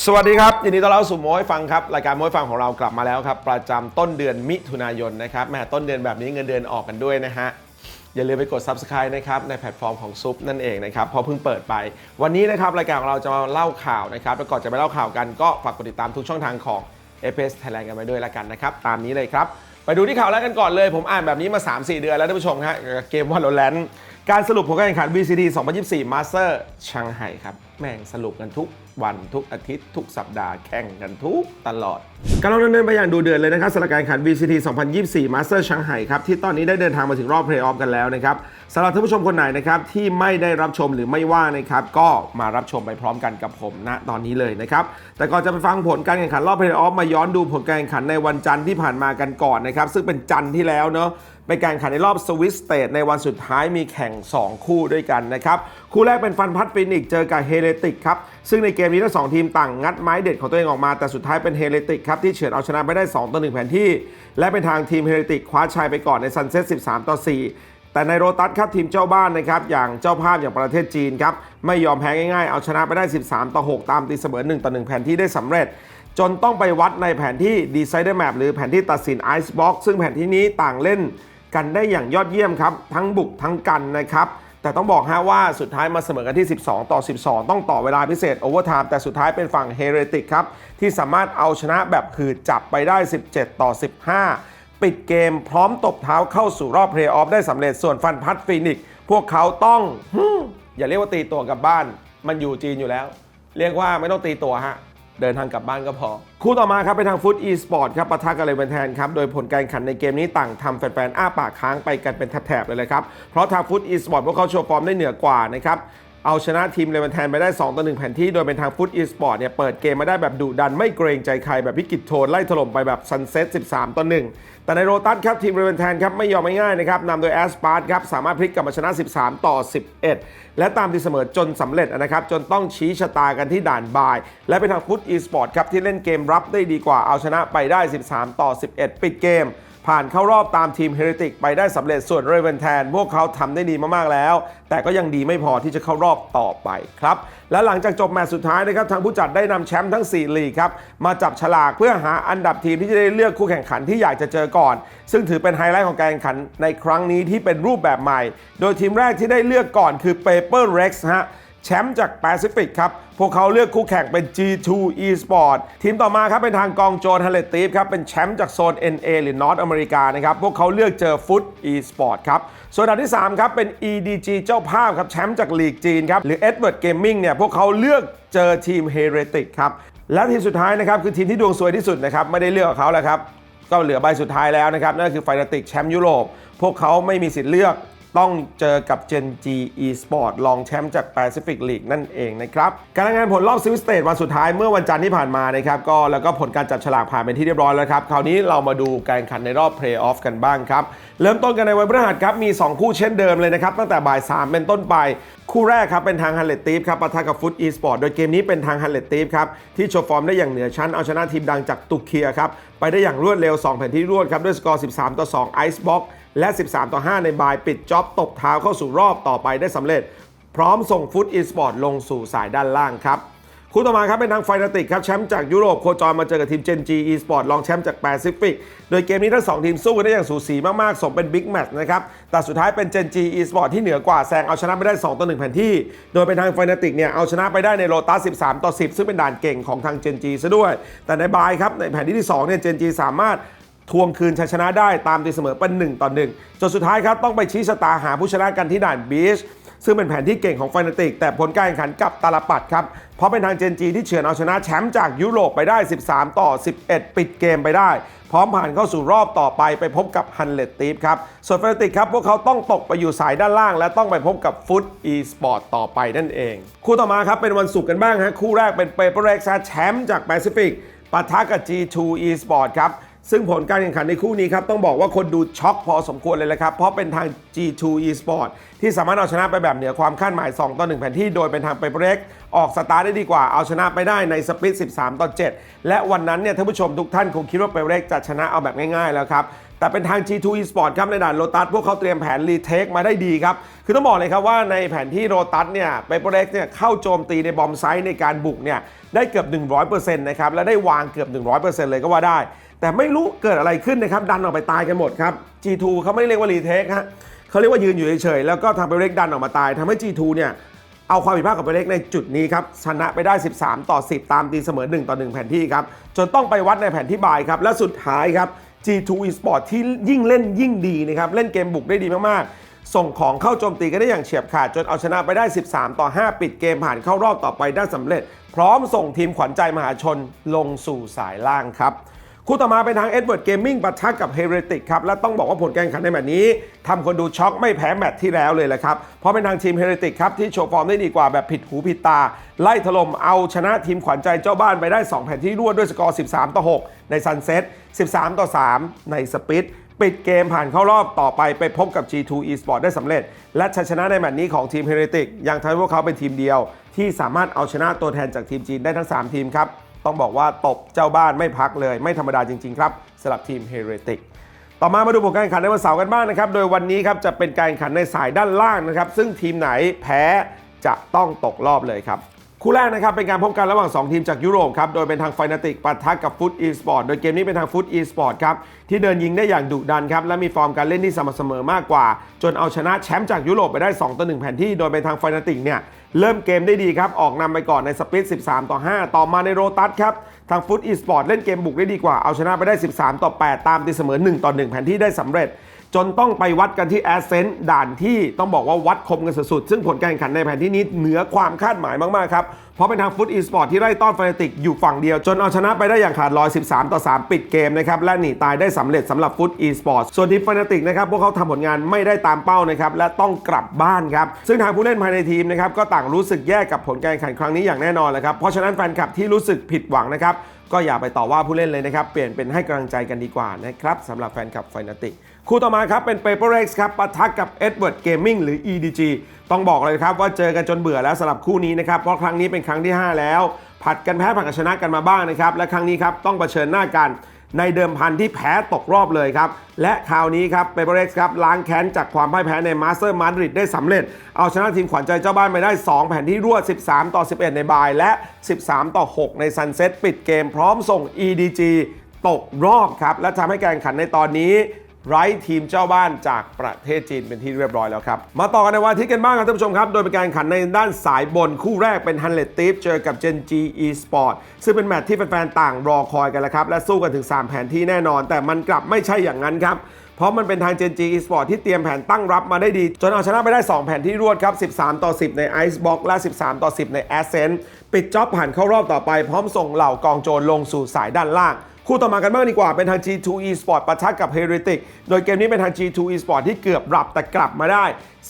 สวัสดีครับยินดีต้อนรับสู่ม้อยฟังครับรายการม้อยฟังของเรากลับมาแล้วครับ ประจำต้นเดือนมิถุนายนนะครับแม่ต้นเดือนแบบนี้เงินเดือนออกกันด้วยนะฮะอย่าลืมไปกด subscribe นะครับในแพลตฟอร์มของซุปนั่นเองนะครับเพราะเพิ่งเปิดไป วันนี้นะครับรายการของเราจะมาเล่าข่าวนะครับแล้วก่อนจะไปเล่าข่าวกันก็ฝากกดติดตามทุกช่องทางของ f s Thailand กันไปด้วยละกันนะครับตามนี้เลยครับไปดูที่ข่าวแรกกันก่อนเลย ผมอ่านแบบนี้มา 3-4 เดือนแล้วท่านผู้ชมฮะเกมวอลเลน การสรุปผลการแข่งขัน VCT 2024 Master ชังไห่ครับ แม่งสรุปกันทุกวันทุกอาทิตย์ทุกสัปดาห์แข่งกันทุกตลอดกำลังดำเนินไปอย่างดูเดือดเลยนะครับสำหรับการแข่งขัน VCT 2024 Master ชังไห่ครับ ที่ตอนนี้ได้เดินทางมาถึงรอบ Play-off กันแล้วนะครับสำหรับท่านผู้ชมคนไหนนะครับ ที่ไม่ได้รับชมหรือไม่ว่างนะครับ ก็มารับชมไปพร้อมกันกับผมณตอนนี้เลยนะครับ แต่ก่อนจะไปฟังผลการแข่งขันรอบ Play-off มาย้อนดูผลการแข่งขันในวันจันทร์ที่ผ่านมากันก่อนนะครับซึ่งเป็นจันทร์ที่แล้วเนาะ เป็นการแข่งขันในรอบสวิสเตทในวันสุดท้ายมีแข่ง 2 คู่ด้วยกันนะครับ คู่แรกเป็นฟันพัดฟินิกเจอกับเฮเลติกครับ ซึ่งในเกมนี้ทั้งสองทีมต่างงัดไม้เด็ดของตัวเองออกมา แต่สุดท้ายเป็นเฮเลติกครับ ที่เฉือนเอาชนะไปได้ 2 ต่อ 1 แผนที่ และเป็นทางทีมเฮเลติกคว้าชัยไปก่อนในซันเซ็ต13 ต่อ 4แต่ในโรตัสครับทีมเจ้าบ้านนะครับอย่างเจ้าภาพอย่างประเทศจีนครับไม่ยอมแพ้ง่ายๆ เอาชนะไปได้ 13 ต่อ 6 ตามตีเสมอ 1 ต่อ 1 แผนที่ได้สำเร็จ จนต้องไปวัดในแผนที่ Decider Map หรือแผนที่ตัดสิน Ice Box ซึ่งแผนที่นี้ต่างเล่น กันได้อย่างยอดเยี่ยมครับ ทั้งบุกทั้งกันนะครับ แต่ต้องบอกฮะว่าสุดท้ายมาเสมอกันที่ 12 ต่อ 12 ต้องต่อเวลาพิเศษโอเวอร์ไทม์แต่สุดท้ายเป็นฝั่งเฮเรติกครับ ที่สามารถเอาชนะแบบหืดจับไปได้ 17 ต่อ 15 ปิดเกมพร้อมตบเท้าเข้าสู่รอบเพลย์ออฟได้สำเร็จส่วนฟันพัดฟีนิกพวกเขาต้องอย่าเรียกว่าตีตัวกลับบ้าน มันอยู่จีนอยู่แล้ว เรียกว่าไม่ต้องตีตัวฮะ เดินทางกลับบ้านก็พอ คู่ต่อมาครับเป็นทางฟุตอีสปอร์ตครับปะทะกับเลเวนแทนครับ โดยผลการแข่งขันในเกมนี้ต่างทำแฟนๆ อ้าปากค้างไปกันเป็นแถบๆเลยเลยครับ เพราะทางฟุตอีสปอร์ตพวกเขาโชว์ฟอร์มได้เหนือกว่านะครับเอาชนะทีมเลเวนแทนไปได้ 2 ต่อ 1 แผ่นที่ โดยเป็นทางฟุตอีสปอร์ตเนี่ยเปิดเกมมาได้แบบดุดันไม่เกรงใจใครแบบพิกิจโทนไล่ถล่มไปแบบซันเซ็ต13 ต่อ 1 แต่ในโรตัสครับทีมเลเวนแทนครับไม่ยอมง่ายๆนะครับนำโดยแอสปาร์ตครับสามารถพลิกกลับมาชนะ 13 ต่อ 11 และตามที่เสมอจนสำเร็จนะครับจนต้องชี้ชะตากันที่ด่านบาย และเป็นทางฟุตอีสปอร์ตครับที่เล่นเกมรับได้ดีกว่าเอาชนะไปได้ 13 ต่อ 11 ปิดเกม ผ่านเข้ารอบตามทีมเฮเรติกไปได้สำเร็จส่วนเรเวนแทน พวกเขาทำได้ดีมาก ๆ แล้ว แต่ก็ยังดีไม่พอที่จะเข้ารอบต่อไปครับ และหลังจากจบแมตช์สุดท้ายนะครับ ทางผู้จัดได้นำแชมป์ทั้ง 4 ลีกครับ มาจับฉลากเพื่อหาอันดับทีมที่จะได้เลือกคู่แข่งขันที่อยากจะเจอก่อน ซึ่งถือเป็นไฮไลท์ของการแข่งขันในครั้งนี้ที่เป็นรูปแบบใหม่ โดยทีมแรกที่ได้เลือกก่อนคือ Paper Rex ฮะ แชมป์จากแปซิฟิกครับ พวกเขาเลือกคู่แข่งเป็น G2 Esport ทีมต่อมาครับเป็นทางกองโจนฮันเลตีฟครับ เป็นแชมป์จากโซน NA หรือ North อเมริกานะครับ พวกเขาเลือกเจอฟุต Esport ครับ ส่วนอันที่ 3 ครับ เป็น EDG เจ้าภาพครับ แชมป์จากลีกจีนครับ หรือ Edward Gaming เนี่ย พวกเขาเลือกเจอทีม Heretic ครับ และทีมสุดท้ายนะครับคือทีมที่ดวงสวยที่สุดนะครับ ไม่ได้เลือกเขาแล้วครับ ก็เหลือใบสุดท้ายแล้วนะครับ นั่นคือไฟนาติกแชมป์ยุโรป พวกเขาไม่มีสิทธิ์เลือก ต้องเจอกับ Gen G Esport รองแชมป์จาก Pacific League นั่นเองนะครับ การรายงานผลรอบซิวสเตทวันสุดท้ายเมื่อวันจันทร์ที่ผ่านมานะครับก็แล้วก็ผลการจับฉลากผ่านเป็นที่เรียบร้อยแล้วครับ คราวนี้เรามาดูการแข่งขันในรอบ Play-off กันบ้างครับ เริ่มต้นกันในวันพฤหัสครับมี 2 คู่เช่นเดิมเลยนะครับ ตั้งแต่บ่าย 3 เป็นต้นไป คู่แรกครับเป็นทางฮันเลตตีฟครับปะทะกับฟุตอีสปอร์ตโดยเกมนี้เป็นทางฮันเลตตีฟครับที่โชว์ฟอร์มได้อย่างเหนือชั้นเอาชนะทีมดังจากตุรเคียครับไปได้อย่างรวดเร็ว2แผ่นที่รวดครับด้วยสกอร์ 13 ต่อ 2 Ice Box และ 13 ต่อ 5 ในบายปิดจ็อบตบเท้าเข้าสู่รอบต่อไปได้สำเร็จ พร้อมส่งฟุตอีสปอร์ตลงสู่สายด้านล่างครับคู่ต่อมาครับเป็นทางไฟนาติกครับแชมป์จากยุโรปโคจรมาเจอกับทีม Gen G Esport รองแชมป์จากแปซิฟิก โดยเกมนี้ทั้ง 2 ทีมสู้กันได้อย่างสูสีมาก ๆ สมเป็นบิ๊กแมตช์นะครับ แต่สุดท้ายเป็น Gen G Esport ที่เหนือกว่าแซงเอาชนะไปได้ 2 ต่อ 1 แผ่นที่ โดยเป็นทางไฟนาติกเนี่ยเอาชนะไปได้ในโลตัส 13 ต่อ 10 ซึ่งเป็นด่านเก่งของทาง Gen G ซะด้วย แต่ในบายครับในแผ่นที่ที่2เนี่ย Gen G สามารถ ทวงคืนชัยชนะได้ตามตีเสมอเป็น1ต่อ1จนสุดท้ายครับต้องไปชี้ชะตาหาผู้ชนะกันที่ด่านบีชซึ่งเป็นแผนที่เก่งของไฟนติก แต่ผลการแข่งขันกับตาลปัดครับ เพราะเป็นทางเจนจีที่เฉือนเอาชนะแชมป์จากยุโรปไปได้ 13 ต่อ 11 ปิดเกมไปได้ พร้อมผ่านเข้าสู่รอบต่อไปไปพบกับฮันเลตตีฟครับ ส่วนไฟนติกครับ พวกเขาต้องตกไปอยู่สายด้านล่าง และต้องไปพบกับฟุตอีสปอร์ตต่อไปนั่นเอง คู่ต่อมาครับเป็นวันศุกร์กันบ้างฮะคู่แรกเป็นเปเปอร์เร็กซ์แชมป์จากแปซิฟิกปะทะกับ G2 Esport ครับ ซึ่งผลการแข่งขันในคู่นี้ครับต้องบอกว่าคนดูช็อกพอสมควรเลยละครับ เพราะเป็นทาง G2 Esport ที่สามารถเอาชนะไปแบบเหนือความคาดหมาย 2 ต่อ 1 แผนที่โดยเป็นทางไปเบรกออกสตาร์ได้ดีกว่าเอาชนะไปได้ในสปริต 13 ต่อ 7 และวันนั้นเนี่ยท่านผู้ชมทุกท่านคงคิดว่าไปเบรกจะชนะเอาแบบง่ายๆแล้วครับ แต่เป็นทาง G2 Esport ครับในด่านโ o ตัสพวกเขาเตรียมแผนรีเทคมาได้ดีครับ คือต้องบอกเลยครับว่าในแผนที่โ o ตัสเนี่ยไปโปรเล็กเนี่ยเข้าโจมตีในบอมไซต์ในการบุกเนี่ยได้เกือบ 100%นะครับและได้วางเกือบ 100%เลยก็ว่าได้ แต่ไม่รู้เกิดอะไรขึ้นนะครับดันออกไปตายกันหมดครับ G2 เขาไม่ได้เรียกว่ารีเทคฮะเขาเรียกว่ายืนอยู่เฉยๆแล้วก็ทำไปเล็กดันออกมาตายทำให้ G2 เนี่ยเอาความผิดพลาดกับไปเล็กในจุดนี้ครับชนะไปได้ 13 ต่อ 10 ตามตีเสมอ 1 ต่อ 1 แผนที่ครับจนต้องไปวัดในแผนที่บายครับและสุดท้ายครับ G2 Esport ที่ยิ่งเล่นยิ่งดีนะครับ เล่นเกมบุกได้ดีมาก ๆ ส่งของเข้าโจมตีกันได้อย่างเฉียบขาด จนเอาชนะไปได้ 13 ต่อ 5 ปิดเกมผ่านเข้ารอบต่อไปได้สำเร็จ พร้อมส่งทีมขวัญใจมหาชนลงสู่สายล่างครับ คู่ต่อมาเป็นทาง Edward Gaming ปะทะกับ Heretic ครับ และต้องบอกว่าผลการแข่งขันในแมตช์นี้ทำคนดูช็อกไม่แพ้แมตช์ที่แล้วเลยแหละครับ เพราะเป็นทางทีม Heretic ครับที่โชว์ฟอร์มได้ดีกว่าแบบผิดหูผิดตา ไล่ถล่มเอาชนะทีมขวัญใจเจ้าบ้านไปได้ 2 แผ่นที่รวดด้วยสกอร์ 13 ต่อ 6 ใน Sunset 13 ต่อ 3 ในสปิดปิดเกมผ่านเข้ารอบต่อไปไปพบกับ G2 Esport ได้สำเร็จ และชัยชนะในแมตช์นี้ของทีม Heretic ยังทำให้พวกเขาเป็นทีมเดียว ที่สามารถเอาชนะตัวแทนจากทีมจีนได้ทั้ง 3 ทีมครับ ต้องบอกว่าตบเจ้าบ้านไม่พักเลย ไม่ธรรมดาจริง ๆ ครับสำหรับทีม Heretic ต่อมามาดูผลการแข่งขันในวันเสาร์กันบ้างนะครับ โดยวันนี้ครับจะเป็นการแข่งขันในสายด้านล่างนะครับ ซึ่งทีมไหนแพ้จะต้องตกรอบเลยครับ คู่แรกนะครับเป็นการพบกันระหว่าง 2 ทีมจากยุโรปครับ โดยเป็นทางไฟนาติกปะทะกับฟุตอีสปอร์ต โดยเกมนี้เป็นทางฟุตอีสปอร์ตครับ ที่เดินยิงได้อย่างดุดันครับ และมีฟอร์มการเล่นที่สม่ำเสมอมากกว่า จนเอาชนะแชมป์จากยุโรปไปได้ 2 ต่อ 1 แผ่นที่ โดยเป็นทางไฟนาติกเนี่ย เริ่มเกมได้ดีครับ ออกนำไปก่อนในสปริต13 ต่อ 5 ต่อมาในโรตัสครับ ทางฟุตอีสปอร์ตเล่นเกมบุกได้ดีกว่า เอาชนะไปได้ 13 ต่อ 8 ตามตีเสมอ 1 ต่อ 1 แผนที่ได้สำเร็จ จนต้องไปวัดกันที่แอสเซนต์ด่านที่ต้องบอกว่าวัดคมกันสุดๆ ซึ่งผลการแข่งขันในแผนที่นี้เหนือความคาดหมายมาก ๆ ครับ เพราะเป็นทางฟุตอีสปอร์ตที่ไล่ต้อนฟานติกอยู่ฝั่งเดียว จนเอาชนะไปได้อย่างขาดลอย 13 ต่อ 3 ปิดเกมนะครับ และหนีตายได้สำเร็จสำหรับฟุตอีสปอร์ตส่วนทีมฟานติกนะครับ พวกเขาทำผลงานไม่ได้ตามเป้านะครับและต้องกลับบ้านครับซึ่งทางผู้เล่นภายในทีมนะครับก็ต่างรู้สึกแย่กับผลการแข่งขันครั้งนี้อย่างแน่นอนเลยครับเพราะฉะนั้นแฟนคลับที่รู้สึกผิดหวังนะครับก็อย่าไปต่อว่าผู้เล่นเลยนะครับเปลี่ยนเป็นให้กำลังใจกันดีกว่านะครับสำหรับแฟนคลับไฟนาติก คู่ต่อมาครับเป็น PaperX ครับปะทะกับ Edward Gaming หรือ EDG ต้องบอกเลยครับว่าเจอกันจนเบื่อแล้วสำหรับคู่นี้นะครับ เพราะครั้งนี้เป็นครั้งที่ 5 แล้ว ผัดกันแพ้ผัดกันชนะกันมาบ้างนะครับ และครั้งนี้ครับต้องเผชิญหน้ากันในเดิมพันที่แพ้ตกรอบเลยครับ และคราวนี้ครับเปเปอร์เร็กซ์ครับล้างแค้นจากความพ่ายแพ้ในมาสเตอร์มาดริดได้สำเร็จ เอาชนะทีมขวัญใจเจ้าบ้านไปได้ 2 แผ่นที่รวด 13 ต่อ 11 ในบาย และ 13 ต่อ 6 ในซันเซ็ตปิดเกมพร้อมส่ง EDG ตกรอบครับ และทำให้การแข่งขันในตอนนี้ ไร้ทีมเจ้าบ้านจากประเทศจีนเป็นที่เรียบร้อยแล้วครับ มาต่อกันในวันอาทิตย์กันบ้างครับท่านผู้ชมครับ โดยเป็นการแข่งขันในด้านสายบนคู่แรกเป็นฮันเลตตีฟเจอกับ Gen G Esport ซึ่งเป็นแมตช์ที่แฟนๆต่างรอคอยกันแล้วครับ และสู้กันถึง 3 แผนที่แน่นอน แต่มันกลับไม่ใช่อย่างนั้นครับเพราะมันเป็นทาง Gen G Esport ที่เตรียมแผนตั้งรับมาได้ดี จนเอาชนะไปได้ 2 แผนที่รวดครับ 13 ต่อ 10 ใน Icebox และ 13 ต่อ 10 ใน Ascent ปิดจ็อบผ่านเข้ารอบต่อไปพร้อมส่งเหล่ากองโจรลงสู่สายด้านล่าง คู่ต่อมากันบ้างดีกว่าเป็นทาง G2 Esport ปะทะกับ Heretic โดยเกมนี้เป็นทาง G2 Esport ที่เกือบหลับแต่กลับมาได้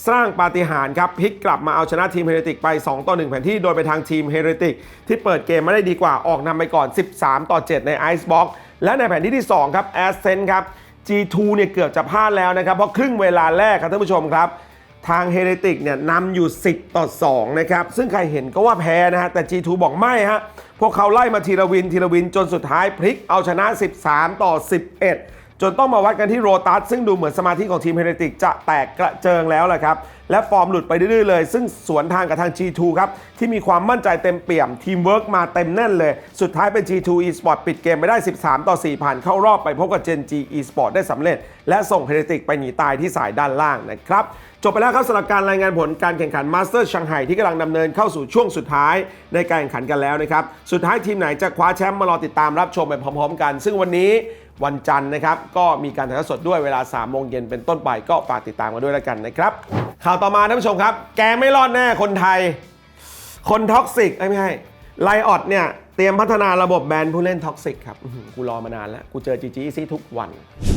สร้างปาฏิหาริย์ครับพลิกกลับมาเอาชนะทีม Heretic ไป 2 ต่อ 1 แผนที่โดยไปทางทีม Heretic ที่เปิดเกมมาได้ดีกว่าออกนำไปก่อน 13 ต่อ 7 ใน Icebox และในแผนที่ที่ 2 ครับ Ascent ครับ G2 เนี่ยเกือบจะพลาดแล้วนะครับเพราะครึ่งเวลาแรกครับท่านผู้ชมครับ ทางเฮเรติกเนี่ยนำอยู่ 10 ต่อ 2 นะครับ ซึ่งใครเห็นก็ว่าแพ้นะฮะ แต่ G2 บอกไม่ฮะ พวกเขาไล่มาทีละวินทีละวินจนสุดท้ายพลิกเอาชนะ 13 ต่อ 11 จนต้องมาวัดกันที่โรตัส ซึ่งดูเหมือนสมาธิของทีมเฮเรติกจะแตกกระเจิงแล้วแหละครับ และฟอร์มหลุดไปเรื่อเลย ซึ่งสวนทางกับทาง G2 ครับ ที่มีความมั่นใจเต็มเปี่ยมทีมเวิร์กมาเต็มแน่นเลย สุดท้ายเป็น G2 Esport ปิดเกมไปได้ 13 ต่อ 4 ผ่านเข้ารอบไปพบกับ Gen G Esport ได้สำเร็จ และส่งเฮเรติกไปหนีตายที่สายด้านล่างนะครับ จบไปแล้วครับสำหรับการรายงานผลการแข่งขันมาสเตอร์ชังไห่ที่กำลังดำเนินเข้าสู่ช่วงสุดท้ายในการแข่งขันกันแล้วนะครับ สุดท้ายทีมไหนจะคว้าแชมป์มารอติดตามรับชมไปพร้อม ๆ กัน ซึ่งวันนี้วันจันทร์นะครับ ก็มีการถ่ายทอดสดด้วยเวลา3โมงเย็นเป็นต้นไปก็ฝากติดตามกันด้วยแล้วกันนะครับ ข่าวต่อมาท่านผู้ชมครับ แกไม่รอดแน่คนไทย คนท็อกซิกเอ้ยไม่ใช่ไลออดเนี่ย เตรียมพัฒนาระบบแบนผู้เล่นท็อกซิกครับอื้อหือกูรอมานานแล้ว กูเจอจีจีซี่ทุกวัน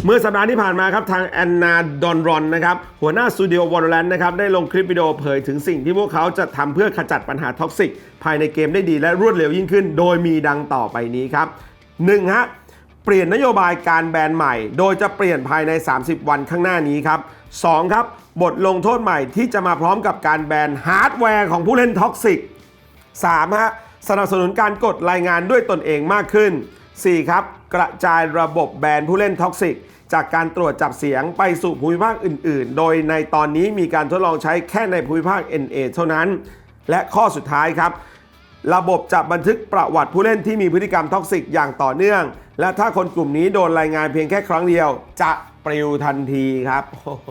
เมื่อสัปดาห์ที่ผ่านมาครับ ทางแอนนาดอนรอนนะครับ หัวหน้าสตูดิโอวอลเลนนะครับ ได้ลงคลิปวิดีโอเผยถึงสิ่งที่พวกเขาจะทำเพื่อขจัดปัญหาท็อกซิกภายในเกมได้ดีและรวดเร็วยิ่งขึ้น โดยมีดังต่อไปนี้ครับ 1. ฮะ เปลี่ยนนโยบายการแบนใหม่ โดยจะเปลี่ยนภายใน 30 วันข้างหน้านี้ครับ 2. ครับ บทลงโทษใหม่ที่จะมาพร้อมกับการแบนฮาร์ดแวร์ของผู้เล่นท็อกซิก 3. ฮะ สนับสนุนการกดรายงานด้วยตนเองมากขึ้น 4. ครับ กระจายระบบแบนผู้เล่นท็อกซิก จากการตรวจจับเสียงไปสู่ภูมิภาคอื่น ๆ โดยในตอนนี้มีการทดลองใช้แค่ในภูมิภาค NA เท่านั้น และข้อสุดท้ายครับ ระบบจะบันทึกประวัติผู้เล่นที่มีพฤติกรรมท็อกซิกอย่างต่อเนื่อง และถ้าคนกลุ่มนี้โดนรายงานเพียงแค่ครั้งเดียว จะปลิวทันทีครับโอ้โห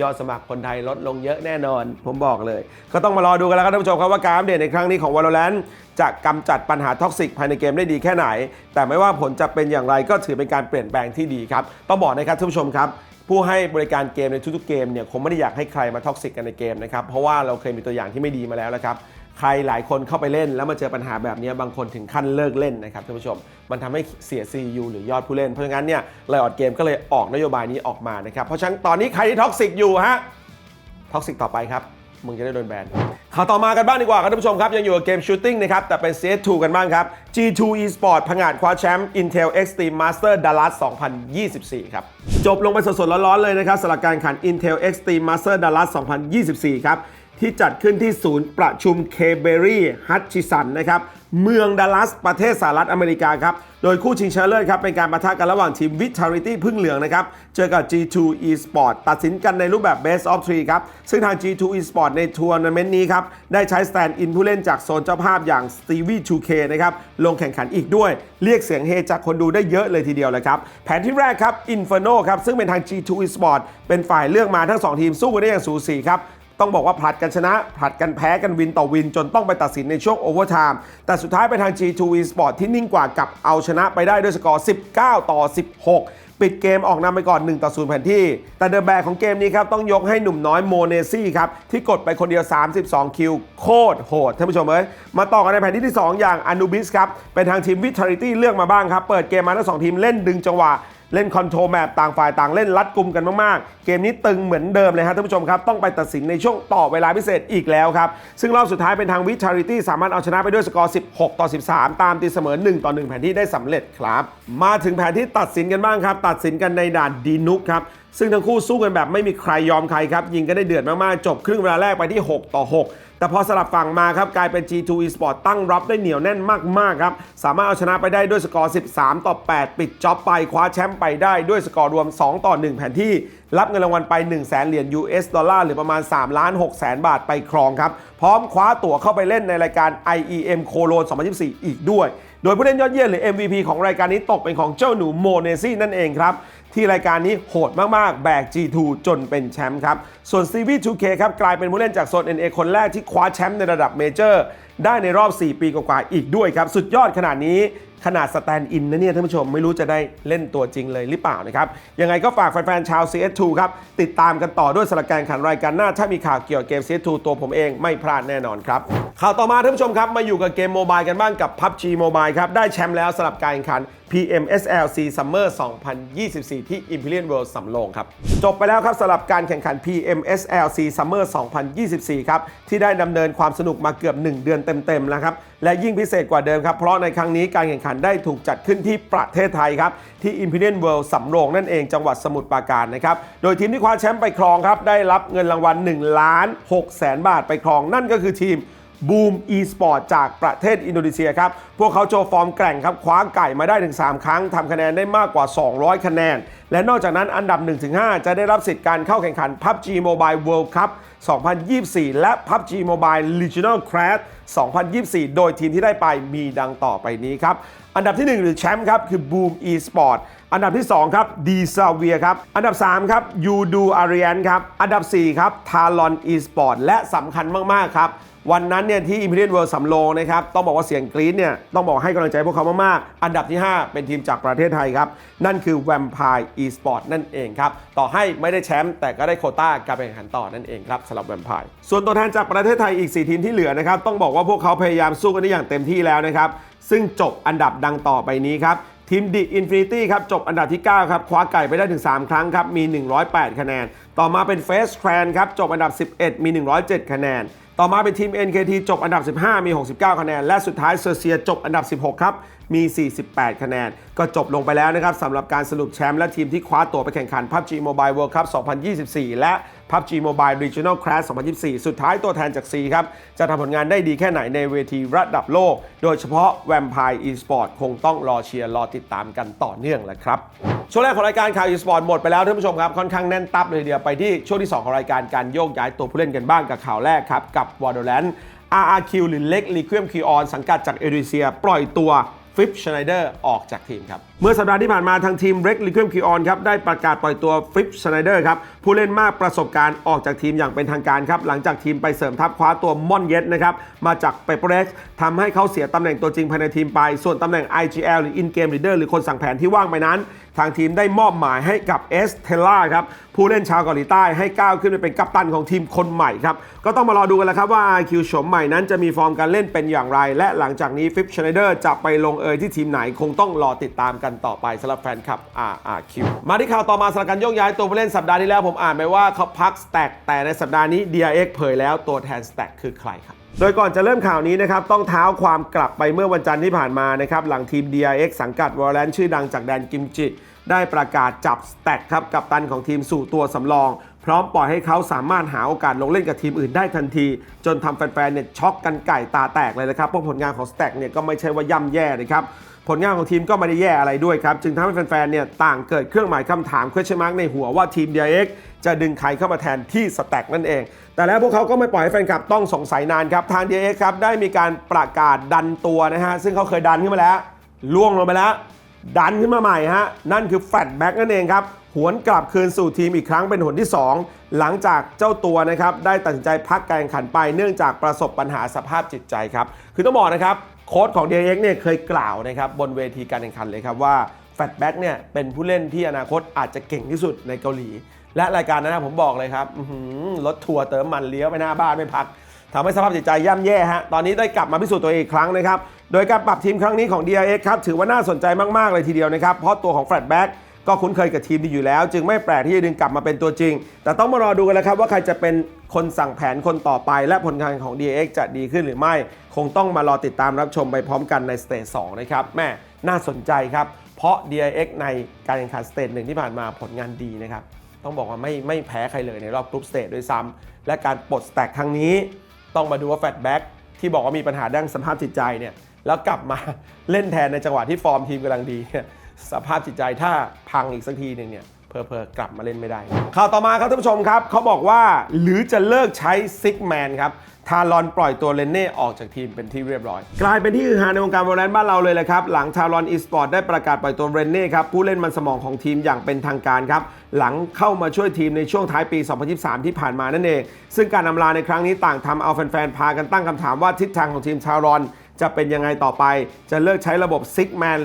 ยอดสมัครคนไทยลดลงเยอะแน่นอน ผมบอกเลย ก็ต้องมารอดูกันแล้วครับท่านผู้ชมครับว่าการอัปเดตในครั้งนี้ของ Valorant จะกำจัดปัญหาท็อกซิกภายในเกมได้ดีแค่ไหน แต่ไม่ว่าผลจะเป็นอย่างไรก็ถือเป็นการเปลี่ยนแปลงที่ดีครับ ต้องบอกนะครับท่านผู้ชมครับผู้ให้บริการเกมในทุกๆเกมเนี่ยคงไม่ได้อยากให้ใครมาท็อกซิกกันในเกมนะครับ เพราะว่าเราเคยมีตัวอย่างที่ไม่ดีมาแล้วนะครับ ใครหลายคนเข้าไปเล่นแล้วมาเจอปัญหาแบบนี้บางคนถึงขั้นเลิกเล่นนะครับท่านผู้ชม มันทำให้เสีย CU หรือยอดผู้เล่น เพราะฉะนั้นเนี่ยไลออดเกมก็เลยออกนโยบายนี้ออกมานะครับ เพราะฉะนั้นตอนนี้ใครที่ท็อกซิกอยู่ฮะท็อกซิกต่อไปครับมึงจะได้โดนแบนข่าวต่อมากันบ้างดีกว่าครับท่านผู้ชมครับ ยังอยู่กับเกมชูตติ้งนะครับ แต่เป็น CS2 กันบ้างครับ G2 Esport ผงาดคว้าแชมป์ Intel Extreme Master Dallas 2024 ครับ จบลงไปสดๆ ร้อนๆ เลยนะครับสำหรับการแข่งขัน Intel Extreme Master Dallas 2024 ครับ ที่จัดขึ้นที่ศูนย์ประชุมเคเบรีฮัตชิสันนะครับเมืองดัลลัสประเทศสหรัฐอเมริกาครับ โดยคู่ชิงชนะเลิศครับ เป็นการปะทะกันระหว่างทีม Vitality พึ่งเหลืองนะครับ เจอกับ G2 Esport ตัดสินกันในรูปแบบ Best of 3 ครับ ซึ่งทาง G2 Esport ในทัวร์นาเมนต์นี้ครับ ได้ใช้สแตนด์อินผู้เล่นจากโซนเจ้าภาพอย่าง Stevie 2K นะครับ ลงแข่งขันอีกด้วย เรียกเสียงเฮจากคนดูได้เยอะเลยทีเดียวเลยครับ แผนที่แรกครับ Inferno ครับซึ่งเป็นทาง G2 Esport เป็นฝ่ายเลือกมาทั้งสองทีมสู้กันได้อย่างสูสีครับ ต้องบอกว่าผลัดกันชนะ ผลัดกันแพ้กันวินต่อวิน จนต้องไปตัดสินในช่วงโอเวอร์ไทม์แต่สุดท้ายไปทาง G2 Esport ที่นิ่งกว่ากับเอาชนะไปได้ด้วยสกอร์ 19 ต่อ 16ปิดเกมออกนำไปก่อน 1 ต่อ 0 แผนที่ แต่เดอะแบกของเกมนี้ครับ ต้องยกให้หนุ่มน้อยโมเนซี่ครับ ที่กดไปคนเดียว 32 คิว โคตรโหด ท่านผู้ชมเอ้ย มาต่อกันในแผนที่ที่ 2 อย่างอนูบิสครับ เป็นทางทีมวิทาริตี้เลือกมาบ้างครับ เปิดเกมมาทั้งสองทีมเล่นดึงจังหวะ เล่นคอนโทรลแมปต่างฝ่ายต่างเล่นรัดกุมกันมากๆ เกมนี้ตึงเหมือนเดิมเลยครับท่านผู้ชมครับต้องไปตัดสินในช่วงต่อเวลาพิเศษอีกแล้วครับ ซึ่งรอบสุดท้ายเป็นทางวิชาริตี้สามารถเอาชนะไปด้วยสกอร์ 16 ต่อ 13 ตามตีเสมอ 1 ต่อ 1 แผนที่ได้สำเร็จครับ มาถึงแผนที่ตัดสินกันบ้างครับ ตัดสินกันในด่านดีนุกครับซึ่งทั้งคู่สู้กันแบบไม่มีใครยอมใครครับยิงกันได้เดือดมากๆจบครึ่งเวลาแรกไปที่ 6 ต่อ 6 แต่พอสลับฝั่งมาครับกลายเป็น G2 Esport ตั้งรับได้เหนียวแน่นมาก ๆ ครับ สามารถเอาชนะไปได้ด้วยสกอร์ 13 ต่อ 8 ปิดจ็อบไปคว้าแชมป์ไปได้ด้วยสกอร์รวม 2 ต่อ 1 แผนที่ รับเงินรางวัลไป 1 0 0 0 0แสนเหรียญ US ดอลลาร์หรือประมาณ3ล้าน6แสนบาทไปครองครับ พร้อมคว้าตั๋วเข้าไปเล่นในรายการ IEM Cologne 2024 อีกด้วย โดยผู้เล่นยอดเยี่ยมหรือ MVP ของรายการนี้ตกเป็นของเจ้าหนูโมเนซี่นั่นเองครับที่รายการนี้โหดมาก ๆ แบก G2 จนเป็นแชมป์ครับ ส่วน CV 2K ครับ กลายเป็นผู้เล่นจากโซน NA คนแรกที่คว้าแชมป์ในระดับเมเจอร์ ได้ในรอบ 4 ปีกว่าๆอีกด้วยครับ สุดยอดขนาดนี้ขนาดสแตนด์อินนะเนี่ยท่านผู้ชมไม่รู้จะได้เล่นตัวจริงเลยหรือเปล่านะครับ ยังไงก็ฝากแฟนๆชาว CS2 ครับ ติดตามกันต่อด้วยสำหรับการแข่งขันรายการหน้า ถ้ามีข่าวเกี่ยวกับเกม CS2 ตัวผมเองไม่พลาดแน่นอนครับ ข่าวต่อมาท่านผู้ชมครับ มาอยู่กับเกมโมบายกันบ้างกับ PUBG Mobile ครับ ได้แชมป์แล้วสำหรับการแข่งขัน PMSLC Summer 2024 ที่ Imperial World สำโรงครับ จบไปแล้วครับสำหรับการแข่งขัน PMSLC Summer 2024 ครับที่ได้ดำเนินความสนุกมาเกือบ 1 เดือนเต็มๆแล้วครับ และยิ่งพิเศษกว่าเดิมครับ เพราะในครั้งนี้การแข่งขันได้ถูกจัดขึ้นที่ประเทศไทยครับ ที่ Imperial World สำโรงนั่นเองจังหวัดสมุทรปราการนะครับ โดยทีมที่คว้าแชมป์ไปครองครับ ได้รับเงินรางวัล1ล้าน6แสนบาทไปครอง นั่นก็คือทีมบูม e-sport จากประเทศอินโดนีเซียครับ พวกเขาโชว์ฟอร์มแกร่งครับ คว้าไก่มาได้ถึง 3 ครั้งทำคะแนนได้มากกว่า 200 คะแนน และนอกจากนั้นอันดับ 1-5 จะได้รับสิทธิ์การเข้าแข่งขัน PUBG Mobile World Cup 2024 และ PUBG Mobile Regional Clash 2024 โดยทีมที่ได้ไปมีดังต่อไปนี้ครับ อันดับที่ 1 หรือแชมป์ครับ คือ Boom e-sport อันดับที่ 2 ครับดีซาเวียครับ อันดับ 3 ครับยูดูอารีนครับ อันดับ 4 ครับทารอนอีสปอร์ตและสำคัญมาก ๆ ครับ วันนั้นเนี่ยที่ Imperial World สำโรงนะครับ ต้องบอกว่าเสียงกรี๊ดเนี่ย ต้องบอกให้กำลังใจพวกเขามาก ๆ อันดับที่ 5 เป็นทีมจากประเทศไทยครับ นั่นคือ Vampire Esport นั่นเองครับ ต่อให้ไม่ได้แชมป์แต่ก็ได้โคต้าการแข่งขันต่อนั่นเองครับสำหรับ Vampire ส่วนตัวแทนจากประเทศไทยอีก 4 ทีมที่เหลือนะครับ ต้องบอกว่าพวกเขาพยายามสู้กันได้อย่างเต็มที่แล้วนะครับซึ่งจบอันดับดังต่อไปนี้ครับทีมดิอินฟินิตี้ครับ จบอันดับที่ 9 ครับ คว้าไก่ไปได้ถึง 3 ครั้งครับ มี 108 คะแนน ต่อมาเป็นเฟสแครนครับ จบอันดับ 11 มี 107 คะแนน ต่อมาเป็นทีม NKT จบอันดับ 15 มี 69 คะแนน และสุดท้ายเซอร์เซียจบอันดับ 16 ครับ มี 48 คะแนน ก็จบลงไปแล้วนะครับสำหรับการสรุปแชมป์และทีมที่คว้าตัวไปแข่งขัน PUBG Mobile World Cup 2024 และ PUBG Mobile Regional Class 2024 สุดท้ายตัวแทนจาก C ครับ จะทำผลงานได้ดีแค่ไหนในเวทีระดับโลก โดยเฉพาะ Vampire Esport คงต้องรอเชียร์รอติดตามกันต่อเนื่องแหละครับช่วงแรกของรายการข่าว Esport หมดไปแล้วท่านผู้ชมครับ ค่อนข้างแน่นตับเลยเดียวไปที่ช่วงที่ 2 ของรายการการโยกย้ายตัวผู้เล่นกันบ้างกับข่าวแรกครับ กับ Borderlands RRQ หรือเล็ก Requiem k e o n สังกัดจากเอริเซีย ปล่อยตัว ฟิปชไนเดอร์ออกจากทีมครับ เมื่อสัปดาห์ที่ผ่านมาทางทีม r e ก l i q u i m k e o n ครับได้ประกาศปล่อยตัวฟิปชไนเดอร์ครับผู้เล่นมากประสบการณ์ออกจากทีมอย่างเป็นทางการครับหลังจากทีมไปเสริมทัพคว้าตัวมอนเยสนะครับมาจากเปเปอร์เร็กทำให้เขาเสียตำแหน่งตัวจริงภายในทีมไป ส่วนตำแหน่ง IGL หรือ In Game Leader หรือคนสั่งแผนที่ว่างไปนั้น ทางทีมได้มอบหมายให้กับเอสเทล่าครับ ผู้เล่นชาวเกาหลีใต้ให้ก้าวขึ้นไปเป็นกัปตันของทีมคนใหม่ครับ ก็ต้องมารอดูกันแล้วครับว่า IQ โฉมใหม่นั้นจะมีฟอร์มการเล่นเป็นอย่างไร และหลังจากนี้ฟิปชไนเดอร์จะไปลงเอยที่ทีมไหนคงต้องรอติดตามกันต่อไปสำหรับแฟนคลับ RRQ มาที่ข่าวต่อมาสำหรับการโยกย้ายตัวผู้เล่นสัปดาห์ที่แล้วผมอ่านไปว่าเขาพักสแต็กแต่ในสัปดาห์นี้ DRX เผยแล้วตัวแทนสแต็กคือใครครับโดยก่อนจะเริ่มข่าวนี้นะครับ ต้องเท้าความกลับไปเมื่อวันจันทร์ที่ผ่านมานะครับ หลังทีม DRX สังกัดวอลเลนชื่อดังจากแดนกิมจิ ได้ประกาศจับสแต็กครับกับตันของทีมสู่ตัวสำรอง พร้อมปล่อยให้เขาสามารถหาโอกาสลงเล่นกับทีมอื่นได้ทันที จนทำแฟนๆเนี่ยช็อกกันไก่ตาแตกเลยนะครับเพราะผลงานของสแต็กเนี่ยก็ไม่ใช่ว่าย่ำแย่นะครับผลงานของทีมก็ไม่ได้แย่อะไรด้วยครับ จึงทำให้แฟนๆ เนี่ยต่างเกิดเครื่องหมายคำถาม question mark ในหัวว่าทีม DX จะดึงใครเข้ามาแทนที่สแต็กนั่นเอง แต่แล้วพวกเขาก็ไม่ปล่อยให้แฟนคลับต้องสงสัยนานครับ ทาง DX ครับได้มีการประกาศดันตัวนะฮะ ซึ่งเขาเคยดันขึ้นมาแล้ว ล่วงลงไปแล้ว ดันขึ้นมาใหม่ฮะ นั่นคือแฟลตแบ็กนั่นเองครับ หวนกลับคืนสู่ทีมอีกครั้งเป็นหนที่ 2 หลังจากเจ้าตัวนะครับ ได้ตัดสินใจพักการแข่งขันไปเนื่องจากประสบปัญหาสภาพจิตใจครับ คือต้องบอกนะครับ โค้ชของ DX เอกเนี่ยเคยกล่าวนะครับบนเวทีการแข่งขันเลยครับว่าแฟตแบ็กเนี่ยเป็นผู้เล่นที่อนาคตอาจจะเก่งที่สุดในเกาหลี และรายการนั้นนะผมบอกเลยครับรถทัวร์เติมมันเลี้ยวไปหน้าบ้านไม่พักทำให้สภาพจิตใจย่ำแย่ฮะตอนนี้ได้กลับมาพิสูจน์ตัวเองอีกครั้งนะครับ โดยการปรับทีมครั้งนี้ของ DRX ครับถือว่าน่าสนใจมากๆเลยทีเดียวนะครับ เพราะตัวของแฟลตแบ็กก็คุ้นเคยกับทีมดีอยู่แล้ว จึงไม่แปลกที่จะดึงกลับมาเป็นตัวจริง แต่ต้องมารอดูกันแล้วครับว่าใครจะเป็นคนสั่งแผนคนต่อไป และผลงานของ DRX จะดีขึ้นหรือไม่ คงต้องมารอติดตามรับชมไปพร้อมกันในสเตจ2นะครับแม่น่าสนใจครับ เพราะ DRX ในการแข่งขันสเตจหนึ่งที่ผ่านมาผลงานดีนะครับต้องบอกว่าไม่ไม่แพ้ใครเลยในรอบกรุ๊ปสเตจด้วยซ้ำและการปลดสแต็กครั้งนี้ ต้องมาดูว่าแฟตแบ็กที่บอกว่ามีปัญหาด้านสภาพจิตใจเนี่ย แล้วกลับมาเล่นแทนในจังหวะที่ฟอร์มทีมกำลังดีสภาพจิตใจถ้าพังอีกสักทีหนึ่งเนี่ยเพอเพอกลับมาเล่นไม่ได้ ข่าวต่อมาครับท่านผู้ชมครับ เขาบอกว่าหรือจะเลิกใช้ซิกแมนครับ ทารอนปล่อยตัวเลนเน่ออกจากทีมเป็นที่เรียบร้อย กลายเป็นที่ฮือฮาในวงการวอลเลนบ้านเราเลยแหละครับ หลังทารอนอีสปอร์ตได้ประกาศปล่อยตัวเรนเน่ครับ ผู้เล่นมันสมองของทีมอย่างเป็นทางการครับ หลังเข้ามาช่วยทีมในช่วงท้ายปี 2023 ที่ผ่านมานั่นเอง ซึ่งการนำลาในครั้งนี้ต่างทำเอาแฟนๆพากันตั้งคำถามว่าทิศทางของทีมทารอน จะเป็นยังไงต่อไป จะเลิกใช้ระบบซิกแมน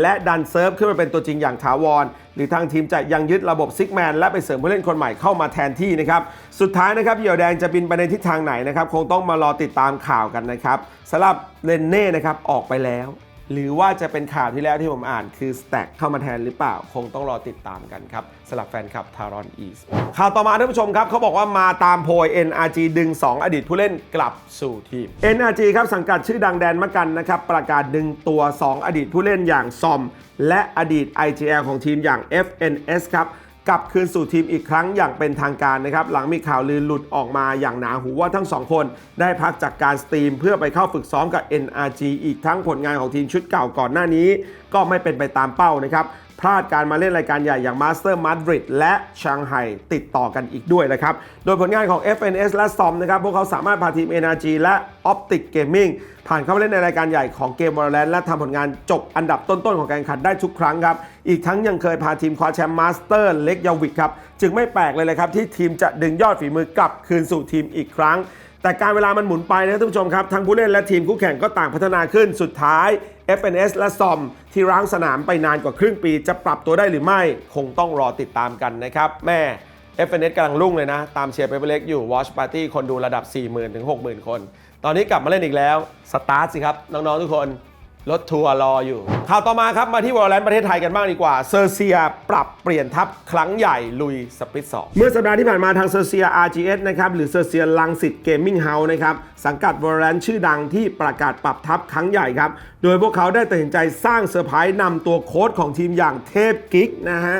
และดันเซิร์ฟขึ้นมาเป็นตัวจริงอย่างถาวร หรือทางทีมจะยังยึดระบบซิกแมนและไปเสริมผู้เล่นคนใหม่เข้ามาแทนที่นะครับ สุดท้ายนะครับเหยี่ยวแดงจะบินไปในทิศทางไหนนะครับ คงต้องมารอติดตามข่าวกันนะครับสำหรับเลนเน่นะครับออกไปแล้ว หรือว่าจะเป็นข่าวที่แล้วที่ผมอ่านคือสแต็กเข้ามาแทนหรือเปล่า คงต้องรอติดตามกันครับสำหรับแฟนคลับทารอนอีสข่าวต่อมาท่านผู้ชมครับเขาบอกว่ามาตามโพย NRG ดึง 2 อดีตผู้เล่นกลับสู่ทีม NRG ครับสังกัดชื่อดังแดนมะกันนะครับประกาศดึงตัว 2 อดีตผู้เล่นอย่างซอม และอดีต IGL ของทีมอย่าง FNS ครับ กลับคืนสู่ทีมอีกครั้งอย่างเป็นทางการนะครับ หลังมีข่าวลือหลุดออกมาอย่างหนาหูว่าทั้งสองคนได้พักจากการสตรีม เพื่อไปเข้าฝึกซ้อมกับ NRG อีกทั้งผลงานของทีมชุดเก่าก่อนหน้านี้ ก็ไม่เป็นไปตามเป้านะครับพลาดการมาเล่นรายการใหญ่อย่างมาสเตอร์มาดริดและชางไห่ติดต่อกันอีกด้วยนะครับ โดยผลงานของ FNS และซอมนะครับ พวกเขาสามารถพาทีม NRG และ Optic Gaming ผ่านเข้ามาเล่นในรายการใหญ่ของเกม Valorant และทำผลงานจบอันดับต้นๆของการแข่งขันได้ทุกครั้งครับ อีกทั้งยังเคยพาทีมคว้าแชมป์มาสเตอร์เล็กยาวิกครับ จึงไม่แปลกเลยเลยครับที่ทีมจะดึงยอดฝีมือกลับคืนสู่ทีมอีกครั้ง แต่การเวลามันหมุนไปนะท่านผู้ชมครับ ทั้งผู้เล่นและทีมคู่แข่งก็ต่างพัฒนาขึ้นสุดท้าย FNS และซอม ที่ร้างสนามไปนานกว่าครึ่งปีจะปรับตัวได้หรือไม่ คงต้องรอติดตามกันนะครับแม่ FNS กำลังรุ่งเลยนะ ตามเชียร์เปเปอร์เล็กอยู่ Watch Party คนดูระดับ 40,000ถึง60,000 คน ตอนนี้กลับมาเล่นอีกแล้ว สตาร์ทสิครับ น้อง ๆ ทุกคน รถทัวร์รออยู่ ข่าวต่อมาครับ มาที่วอลเลนประเทศไทยกันบ้างดีกว่า เซอร์เซียปรับเปลี่ยนทัพครั้งใหญ่ลุยสปิทสองเมื่อสัปดาห์ที่ผ่านมาทางเซอร์เซีย RGS นะครับหรือเซอร์เซียลังสิตเกมมิ่งเฮาส์นะครับสังกัดวอลเลนชื่อดังที่ประกาศปรับทัพครั้งใหญ่ครับ โดยพวกเขาได้ตัดสินใจสร้างเซอร์ไพรส์นำตัวโค้ชของทีมอย่างเทพกิกนะฮะ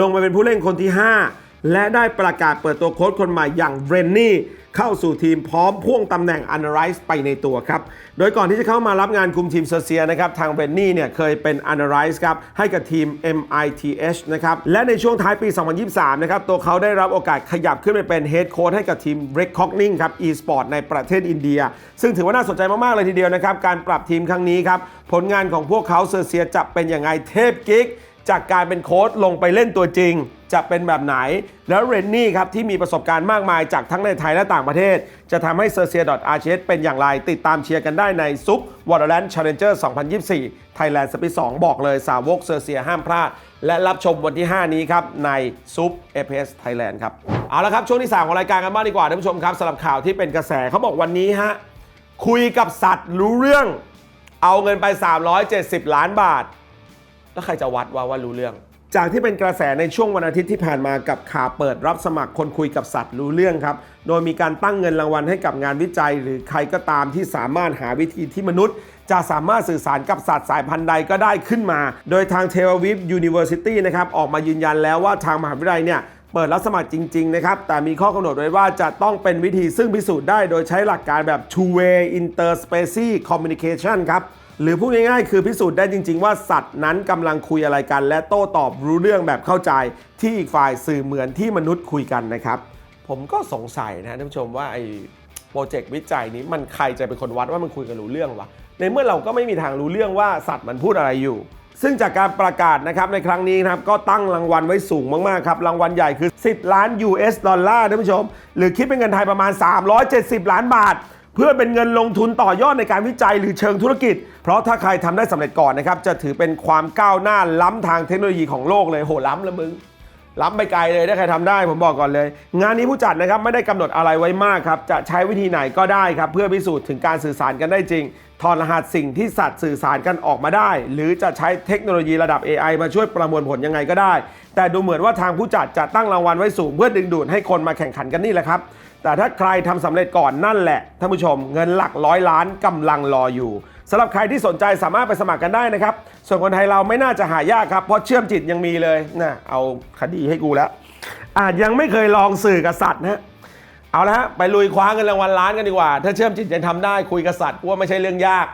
ลงมาเป็นผู้เล่นคนที่ 5 และได้ประกาศเปิดตัวโค้ชคนใหม่อย่างเรนนี่ เข้าสู่ทีมพร้อมพ่วงตำแหน่ง a n a l y z e ไปในตัวครับ โดยก่อนที่จะเข้ามารับงานคุมทีมเซอร์เซียนะครับ ทางเรนนี่เนี่ยเคยเป็น a n a l y z e ครับ ให้กับทีม MITH นะครับ และในช่วงท้ายปี 2023 นะครับ ตัวเขาได้รับโอกาสขยับขึ้นไปเป็นเฮดโค้ชให้กับทีม r e c o g n i n g ครับ e-sport ในประเทศอินเดีย ซึ่งถือว่าน่าสนใจมาก ๆ เลยทีเดียวนะครับ การปรับทีมครั้งนี้ครับ ผลงานของพวกเขาเซอร์เซียจะเป็นอย่างไงเทพกิ๊กจากการเป็นโค้ชลงไปเล่นตัวจริง จะเป็นแบบไหน แล้วเรนนี่ครับที่มีประสบการณ์มากมายจากทั้งในไทยและต่างประเทศ จะทำให้เซอร์เซียดอทอาร์เเป็นอย่างไร ติดตามเชียร์กันได้ในซุปวอร์แลนด์ชาเลนเจอร์2024 Thailand s p 2บอกเลยสาวกเซอร์เซียห้ามพลาด และรับชมวันที่ 5 นี้ครับในซุป FS Thailand ครับ เอาละครับช่วงที่ 3 ของรายการกันบ้างดีกว่าท่านผู้ชมครับสำหรับข่าวที่เป็นกระแสเขาบอกวันนี้ฮะคุยกับสัตว์รู้เรื่อง เอาเงินไป 370 ล้านบาท แล้วใครจะวัดว่าว่ารู้เรื่อง จากที่เป็นกระแสในช่วงวันอาทิตย์ที่ผ่านมากับข่าวเปิดรับสมัครคนคุยกับสัตว์รู้เรื่องครับ โดยมีการตั้งเงินรางวัลให้กับงานวิจัย หรือใครก็ตามที่สามารถหาวิธีที่มนุษย์ จะสามารถสื่อสารกับสัตว์สายพันธุ์ใดก็ได้ขึ้นมา โดยทางเทลวิฟยูนิเวอร์ซิตี้นะครับออกมายืนยันแล้วว่าทางมหาวิทยาลัยเนี่ยเปิดรับสมัครจริง ๆ นะครับ แต่มีข้อกำหนดไว้ว่าจะต้องเป็นวิธีซึ่งพิสูจน์ได้ โดยใช้หลักการแบบ two way interspecies communication ครับ หรือพูดง่ายๆ คือพิสูจน์ได้จริง ๆ ว่าสัตว์นั้นกำลังคุยอะไรกัน และโต้ตอบรู้เรื่องแบบเข้าใจ ที่อีกฝ่ายสื่อเหมือนที่มนุษย์คุยกันนะครับ ผมก็สงสัยนะท่านผู้ชมว่าไอ้โปรเจกต์วิจัยนี้มันใครจะเป็นคนวัดว่ามันคุยกันรู้เรื่องวะในเมื่อเราก็ไม่มีทางรู้เรื่องว่าสัตว์มันพูดอะไรอยู่ ซึ่งจากการประกาศนะครับในครั้งนี้นะครับก็ตั้งรางวัลไว้สูงมากๆครับรางวัลใหญ่คือ 10 ล้าน US ดอลลาร์ท่านผู้ชม หรือคิดเป็นเงินไทยประมาณ 370 ล้านบาท เพื่อเป็นเงินลงทุนต่อยอดในการวิจัยหรือเชิงธุรกิจ เพราะถ้าใครทำได้สำเร็จก่อนนะครับ จะถือเป็นความก้าวหน้าล้ำทางเทคโนโลยีของโลกเลยโหล้ำละมึง ล้ำไปไกลเลยถ้าใครทำได้ผมบอกก่อนเลย งานนี้ผู้จัดนะครับไม่ได้กำหนดอะไรไว้มากครับ จะใช้วิธีไหนก็ได้ครับ เพื่อพิสูจน์ถึงการสื่อสารกันได้จริงถอดรหัสสิ่งที่สัตว์สื่อสารกันออกมาได้ หรือจะใช้เทคโนโลยีระดับ AI มาช่วยประมวลผลยังไงก็ได้ แต่ดูเหมือนว่าทางผู้จัดจะตั้งรางวัลไว้สูงเพื่อดึงดูดให้คนมาแข่งขันกันนี่แหละครับ แต่ถ้าใครทำสำเร็จก่อนนั่นแหละท่านผู้ชมเงินหลักร้อยล้านกำลังรออยู่สำหรับใครที่สนใจสามารถไปสมัครกันได้นะครับ ส่วนคนไทยเราไม่น่าจะหายากครับ เพราะเชื่อมจิตยังมีเลยนะเอาคดีให้กูแล้ว อาจยังไม่เคยลองสื่อกับสัตว์นะเอาละฮะไปลุยคว้าเงินรางวัลล้านกันดีกว่า ถ้าเชื่อมจิตยังทำได้คุยกับสัตว์กูว่าไม่ใช่เรื่องยาก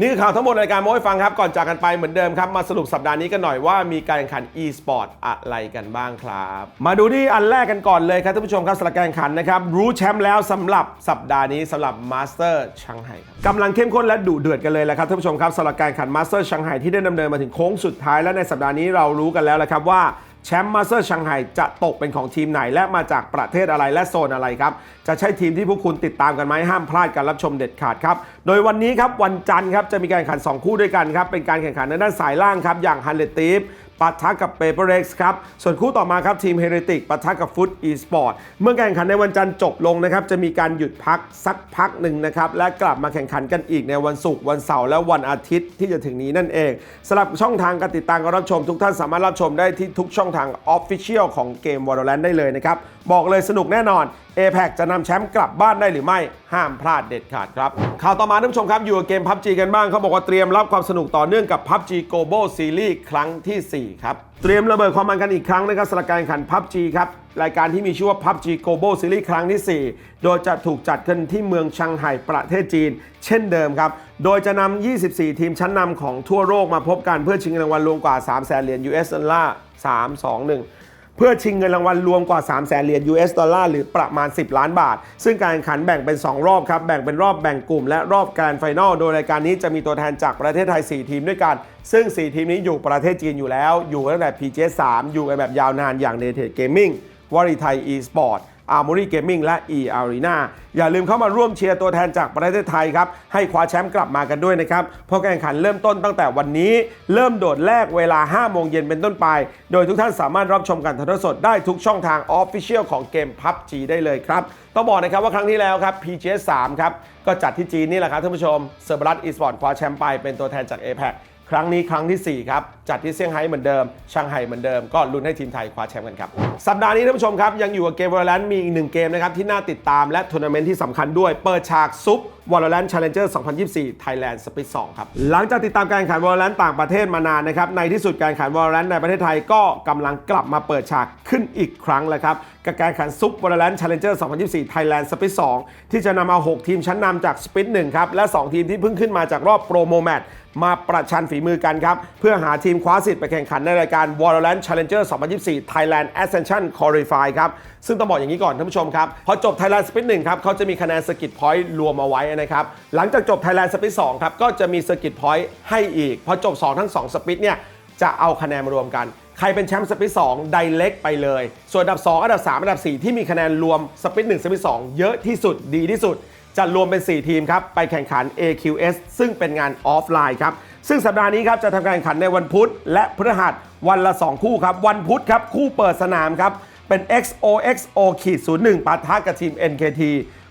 นี่คือข่าวทั้งหมดรายการโม้ให้ฟังครับ ก่อนจากกันไปเหมือนเดิมครับ มาสรุปสัปดาห์นี้กันหน่อยว่ามีการแข่งขัน e-sport อะไรกันบ้างครับ มาดูที่อันแรกกันก่อนเลยครับท่านผู้ชมครับสำหรับการแข่งขันนะครับรู้แชมป์แล้วสำหรับสัปดาห์นี้สำหรับมาสเตอร์ชังไห่กำลังเข้มข้นและดุเดือดกันเลยแหละครับท่านผู้ชมครับสำหรับการแข่งขันมาสเตอร์ชังไห่ที่ได้ดำเนินมาถึงโค้งสุดท้ายและในสัปดาห์นี้เรารู้กันแล้วแหละครับว่า แชมป์มาสเตอร์ชังไห่จะตกเป็นของทีมไหน และมาจากประเทศอะไรและโซนอะไรครับ จะใช่ทีมที่พวกคุณติดตามกันไหมห้ามพลาดการรับชมเด็ดขาดครับ โดยวันนี้ครับวันจันทร์ครับจะมีการแข่งขัน 2 คู่ด้วยกันครับเป็นการแข่งขันในด้านสายล่างครับอย่างฮันเลตีฟ ปะทะกับเปเปอร์เร็กซ์ครับ ส่วนคู่ต่อมาครับทีมเฮเรติกปะทะกับฟุตอีสปอร์ต เมื่อการแข่งขันในวันจันทร์จบลงนะครับ จะมีการหยุดพักสักพักหนึ่งนะครับ และกลับมาแข่งขันกันอีกในวันศุกร์วันเสาร์และวันอาทิตย์ที่จะถึงนี้นั่นเองสำหรับช่องทางการติดตามการรับชมทุกท่านสามารถรับชมได้ที่ทุกช่องทางออฟฟิเชียลของเกมวอร์เรนท์ได้เลยนะครับ บอกเลยสนุกแน่นอน a p e c จะนำแชมป์กลับบ้านได้หรือไม่ ห้ามพลาดเด็ดขาดครับ ข่าวต่อมาท่านผู้ชมครับ อยู่กับเกม PUBG กันบ้างเขาบอกว่าเตรียมรับความสนุกต่อเนื่องกับ PUBG Global Series ครั้งทีสี่ 4 ครับ เตรียมระเบิดความมันกันอีกครั้งนะครับสำหรับการแข่งขัน PUBG ครับรายการที่มีชื่อว่า PUBG Global Series ครั้งที่ 4 โดยจะถูกจัดขึ้นที่เมืองชังไห่ประเทศจีน เช่นเดิมครับ โดยจะนำ 24 ทีมชั้นนำของทั่วโลกมาพบกันเพื่อชิงรางวัลรวมกว่า 3 0 0 0 0 0เหรียญ US ดอลลาร์3 2 1 เพื่อชิงเงินรางวัลรวมกว่า 3 0 0แสนเหรียญ US ดอลลาร์หรือประมาณ 10 ล้านบาท ซึ่งการแข่งขันแบ่งเป็น 2 รอบครับ แบ่งเป็นรอบแบ่งกลุ่มและรอบแกรนด์ไฟนอลโดยรายการนี้จะมีตัวแทนจากประเทศไทย 4 ทีมด้วยกัน ซึ่ง 4 ทีมนี้อยู่ประเทศจีนอยู่แล้ว อยู่ตั้งแต่ PGS 3อยู่กันแบบยาวนานอย่าง n a t e d Gaming วอริไทยอีสปอร์ต e-sport Armory Gaming และ E Arena อย่าลืมเข้ามาร่วมเชียร์ตัวแทนจากประเทศไทยครับให้คว้าแชมป์กลับมากันด้วยนะครับเพราะการแข่งขันเริ่มต้นตั้งแต่วันนี้ เริ่มโดดแรกเวลา 5 โมงเย็นเป็นต้นไป โดยทุกท่านสามารถรับชมการถ่ายทอดสดได้ทุกช่องทาง Official ของเกม PUBG ได้เลยครับต้องบอกนะครับว่าครั้งที่แล้วครับ PGS 3ครับก็จัดที่จีนนี่แหละครับท่านผู้ชมเซอร์บรัสอีสปอร์ตคว้าแชมป์ไปเป็นตัวแทนจาก APAC ครั้งนี้ครั้งทีสี่ 4 ครับ จัดที่เซี่ยงไฮ้เหมือนเดิมช่างไฮ้เหมือนเดิมก็ลุ้นให้ทีมไทยคว้าแชมป์กันครับ สัปดาห์นี้ท่านผู้ชมครับ ยังอยู่กับเกมวอลเลนมีอีกหนึ่งเกมนะครับที่น่าติดตามและทัวร์นาเมนต์ที่สำคัญด้วยเปิดฉากซุป Valorant Challenger 2024 Thailand Split 2 ครับ หลังจากติดตามการแข่งขัน Valorant ต่างประเทศมานานนะครับ ในที่สุดการแข่งขัน Valorant ในประเทศไทยก็กำลังกลับมาเปิดฉากขึ้นอีกครั้งแล้วครับกับการแข่งขันซุป Valorant Challenger 2024 Thailand Split 2 ที่จะนำเอา 6 ทีมชั้นนำจาก Split 1 ครับ และ 2 ทีมที่เพิ่งขึ้นมาจากรอบโปรโมแมตมาประชันฝีมือกันครับ เพื่อหาทีมคว้าสิทธิ์ไปแข่งขันในรายการ Valorant Challenger 2024 Thailand Ascension Qualify ครับ ซึ่งต้องบอกอย่างนี้ก่อนท่านผู้ชมครับ พอจบ Thailand Split 1ครับเขาจะมีคะแนนสกิ t พอยต์รวมเอาไว้นะครับ หลังจากจบ Thailand Split 2ครับก็จะมีสกิ t พอยต์ให้อีก พอจบ 2 ทั้ง 2 สปิทเนี่ยจะเอาคะแนนมารวมกัน ใครเป็นแชมป์สปิท2ไดเล็กไปเลย ส่วนอันดับ 2 อันดับ 3 อันดับ 4 ที่มีคะแนนรวมสปิท1สปิท2เยอะที่สุดดีที่สุดจะรวมเป็น 4 ทีมครับไปแข่งขัน AQS ซึ่งเป็นงานออฟไลน์ครับซึ่งสัปดาห์นี้ครับจะทำการแข่งขันในวันพุธและพฤหัสวันละ 2 คู่ครับ วันพุธครับคู่เปิดสนามครับ เป็น XOXO ขีด01ปะทะกับทีม NKT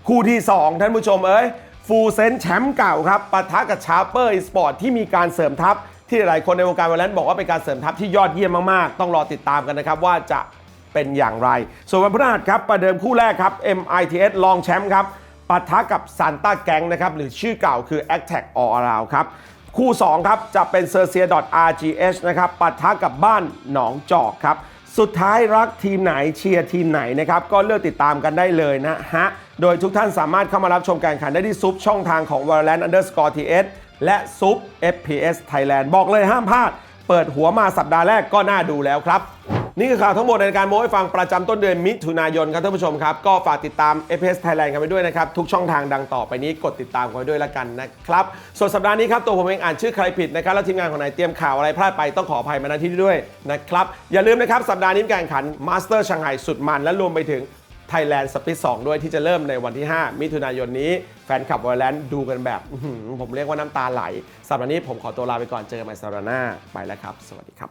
คู่ที่ 2 ท่านผู้ชมเอ้ยฟูเซนแชมป์เก่าครับปะทะกับชาร์เปอร์อีสปอร์ตที่มีการเสริมทัพ ที่หลายคนในวงการวอลเลนบอกว่าเป็นการเสริมทัพที่ยอดเยี่ยมมากๆ ต้องรอติดตามกันนะครับว่าจะเป็นอย่างไร ส่วนวันพฤหัสครับประเดิมคู่แรกครับ MITS รองแชมป์ครับปะทะกับซานต้าแก๊งนะครับหรือชื่อเก่าคือ a t t a c All Around ครับคู่ 2 ครับ จะเป็น c e r c i a RGH นะครับปะทะกับบ้านหนองจอกครับ สุดท้ายรักทีมไหนเชียร์ทีมไหนนะครับก็เลือกติดตามกันได้เลยนะฮะ โดยทุกท่านสามารถเข้ามารับชมการแข่งขันได้ที่ซุปช่องทางของ v a l a n t Underscore TS และซุป FPS Thailand บอกเลยห้ามพลาด เปิดหัวมาสัปดาห์แรกก็น่าดูแล้วครับ นี่คือข่าวทั้งหมดในการโม้ให้ฟังประจำต้นเดือนมิถุนายนครับท่านผู้ชมครับ ก็ฝากติดตาม FPS Thailand กันไปด้วยนะครับ ทุกช่องทางดังต่อไปนี้กดติดตามกันไปด้วยละกันนะครับ ส่วนสัปดาห์นี้ครับตัวผมเองอ่านชื่อใครผิดนะครับ แล้วทีมงานของนายเตรียมข่าวอะไรพลาดไปต้องขออภัยมาณที่นี้ด้วยนะครับอย่าลืมนะครับสัปดาห์นี้มีการแข่งขันมาสเตอร์ชังไห่สุดมันและรวมไปถึง Thailand Split 2ด้วยที่จะเริ่มในวันที่ 5 มิถุนายนนี้ แฟนคลับวอลเลนดูกันแบบผมเรียกว่าน้ำตาไหลสัปดาห์นี้ผมขอตัวลาไปก่อนเจอกันใหม่สัปดาห์หน้าไปแล้วครับ สวัสดีครับ